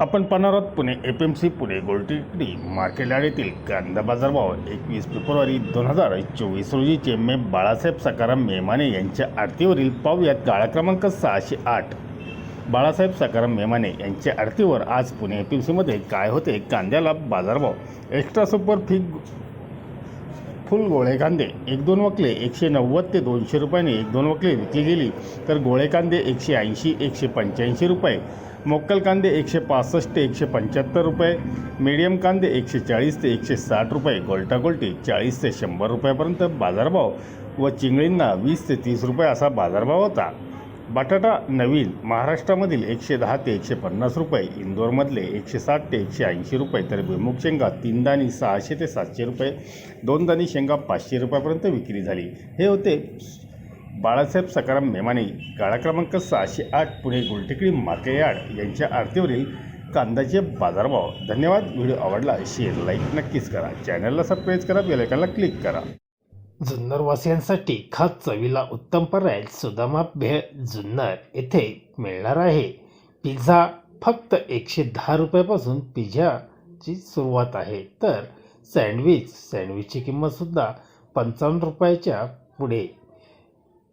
आपण पाहणार आहोत Pune F M C Pune Gultekdi market yard कांदा बाजारभाव एकवीस फेब्रुवारी दोन हजार चोवीस रोजीचे मे बाळासाहेब सकाराम मेमाने यांच्या आरतीवरील पाहूयात गाळा क्रमांक सहाशे आठ. बाळासाहेब सकाराम मेमाने यांच्या आरतीवर आज पुणे एफ एम सीमध्ये काय होते? कांद्याला बाजारभाव एक्स्ट्रा सुपर फिग फुल गोळे कांदे. एक दोन वकले एकशे नव्वद ते दोनशे रुपयाने एक दोन वकले विकली गेली. तर गोळे कांदे एकशे ऐंशी एकशे पंच्याऐंशी रुपये. मोक्कल कांदे एकशे पासष्ट ते एकशे पंच्याहत्तर रुपये मीडियम कांदे एकशे चाळीस ते एकशे साठ रुपये गोलटागोल्टी चाळीस ते शंभर रुपयापर्यंत बाजारभाव व चिंगळींना वीस ते तीस रुपये असा बाजारभाव होता. बटाटा नवीन महाराष्ट्रामधील एकशे दहा ते एकशे पन्नास रुपये इंदोरमधले एकशे साठ ते एकशे ऐंशी रुपये तर भुईमुग शेंगा तीन दाणी सहाशे ते सातशे रुपये दोन दाणी शेंगा पाचशे रुपयापर्यंत विक्री झाली. हे होते बाळासाहेब सकाराम मेमाने गाळा क्रमांक सहाशे आठ पुणे गुलटेकडी मार्के यार्ड यांच्या आरतीवरील कांद्याचे बाजारभाव. धन्यवाद. व्हिडिओ आवडला शेअर लाईक नक्कीच करा. चॅनलला सबस्क्राईब करा बेलायकनला क्लिक करा. जुन्नरवासियांसाठी खास चवीला उत्तम पर्याय सुदामा भेळ जुन्नर येथे मिळणार आहे. पिझ्झा फक्त एकशे दहा रुपयापासून पिझ्झाची सुरुवात आहे. तर सँडविच सँडविचची किंमतसुद्धा पंचावन्न रुपयाच्या पुढे.